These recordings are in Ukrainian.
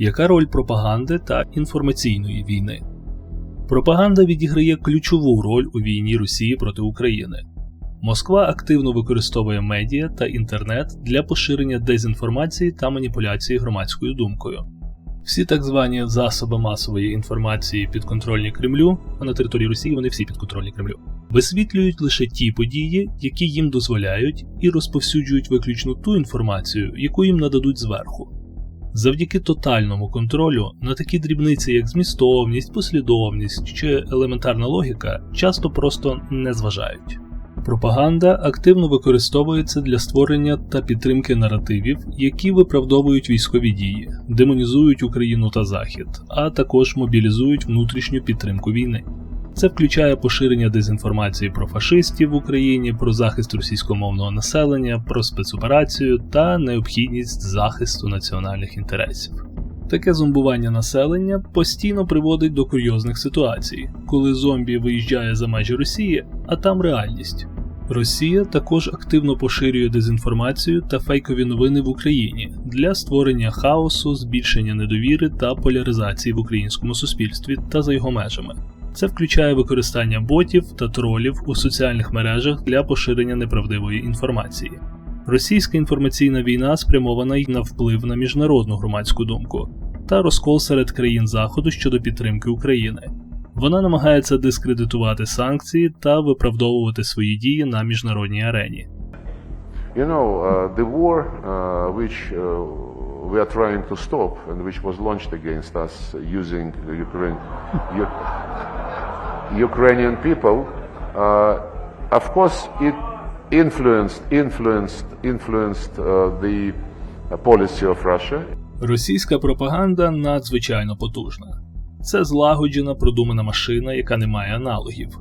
Яка роль пропаганди та інформаційної війни? Пропаганда відіграє ключову роль у війні Росії проти України. Москва активно використовує медіа та інтернет для поширення дезінформації та маніпуляції громадською думкою. Всі так звані засоби масової інформації підконтрольні Кремлю, а на території Росії вони всі підконтрольні Кремлю, висвітлюють лише ті події, які їм дозволяють, і розповсюджують виключно ту інформацію, яку їм нададуть зверху. Завдяки тотальному контролю на такі дрібниці, як змістовність, послідовність чи елементарна логіка, часто просто не зважають. Пропаганда активно використовується для створення та підтримки наративів, які виправдовують військові дії, демонізують Україну та Захід, а також мобілізують внутрішню підтримку війни. Це включає поширення дезінформації про фашистів в Україні, про захист російськомовного населення, про спецоперацію та необхідність захисту національних інтересів. Таке зомбування населення постійно приводить до курйозних ситуацій, коли зомбі виїжджає за межі Росії, а там реальність. Росія також активно поширює дезінформацію та фейкові новини в Україні для створення хаосу, збільшення недовіри та поляризації в українському суспільстві та за його межами. Це включає використання ботів та тролів у соціальних мережах для поширення неправдивої інформації. Російська інформаційна війна спрямована й на вплив на міжнародну громадську думку та розкол серед країн Заходу щодо підтримки України. Вона намагається дискредитувати санкції та виправдовувати свої дії на міжнародній арені. You know, uh, the war uh, which uh, we are trying to stop and which was launched against us using Ukraine, Ukrainian people, uh, of course, it influenced, influenced, influenced uh, the policy of Russia. Російська пропаганда надзвичайно потужна. Це злагоджена, продумана машина, яка не має аналогів.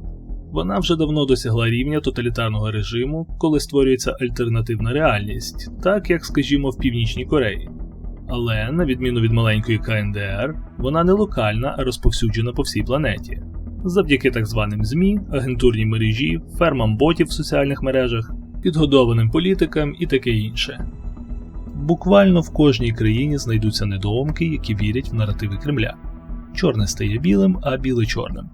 Вона вже давно досягла рівня тоталітарного режиму, коли створюється альтернативна реальність, так як, скажімо, в Північній Кореї. Але, на відміну від маленької КНДР, вона не локальна, а розповсюджена по всій планеті. Завдяки так званим ЗМІ, агентурній мережі, фермам ботів в соціальних мережах, підгодованим політикам і таке інше. Буквально в кожній країні знайдуться недоумки, які вірять в наративи Кремля. Чорне стає білим, а біле чорним.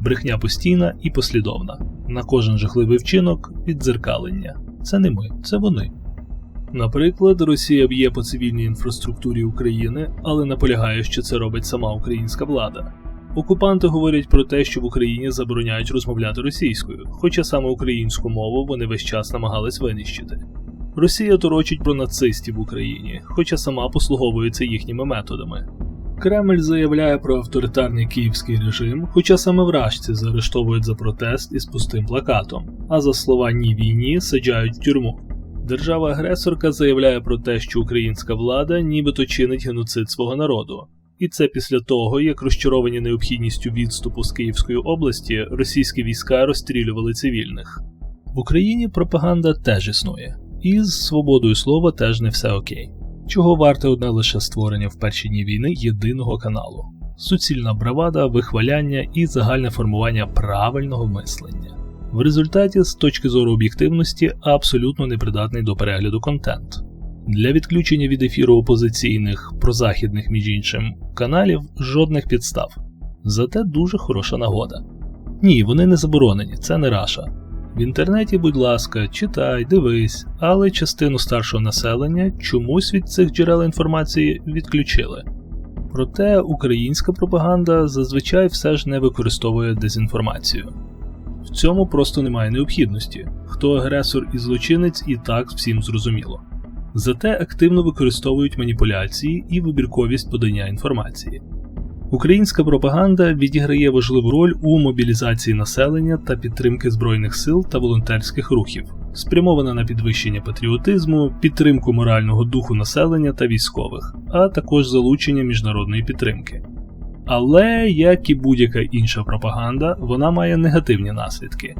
Брехня постійна і послідовна. На кожен жахливий вчинок віддзеркалення. Це не ми, це вони. Наприклад, Росія б'є по цивільній інфраструктурі України, але наполягає, що це робить сама українська влада. Окупанти говорять про те, що в Україні забороняють розмовляти російською, хоча саме українську мову вони весь час намагались винищити. Росія торочить про нацистів в Україні, хоча сама послуговується їхніми методами. Кремль заявляє про авторитарний київський режим, хоча саме вражці заарештовують за протест із пустим плакатом, а за слова ні війні саджають в тюрму. Держава-агресорка заявляє про те, що українська влада нібито чинить геноцид свого народу. І це після того, як розчаровані необхідністю відступу з Київської області російські війська розстрілювали цивільних. В Україні пропаганда теж існує, і з свободою слова теж не все окей. Чого варте одне лише створення в перші дні війни єдиного каналу, суцільна бравада, вихваляння і загальне формування правильного мислення. В результаті, з точки зору об'єктивності, абсолютно непридатний до перегляду контент. Для відключення від ефіру опозиційних, прозахідних, між іншим, каналів жодних підстав. Зате дуже хороша нагода. Ні, вони не заборонені, це не раша. В інтернеті, будь ласка, читай, дивись, але частину старшого населення чомусь від цих джерел інформації відключили. Проте українська пропаганда зазвичай все ж не використовує дезінформацію. В цьому просто немає необхідності, хто агресор і злочинець і так всім зрозуміло. Зате активно використовують маніпуляції і вибірковість подання інформації. Українська пропаганда відіграє важливу роль у мобілізації населення та підтримки збройних сил та волонтерських рухів, спрямована на підвищення патріотизму, підтримку морального духу населення та військових, а також залучення міжнародної підтримки. Але, як і будь-яка інша пропаганда, вона має негативні наслідки.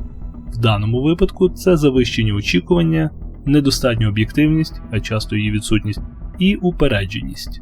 В даному випадку це завищені очікування, недостатня об'єктивність, а часто її відсутність, і упередженість.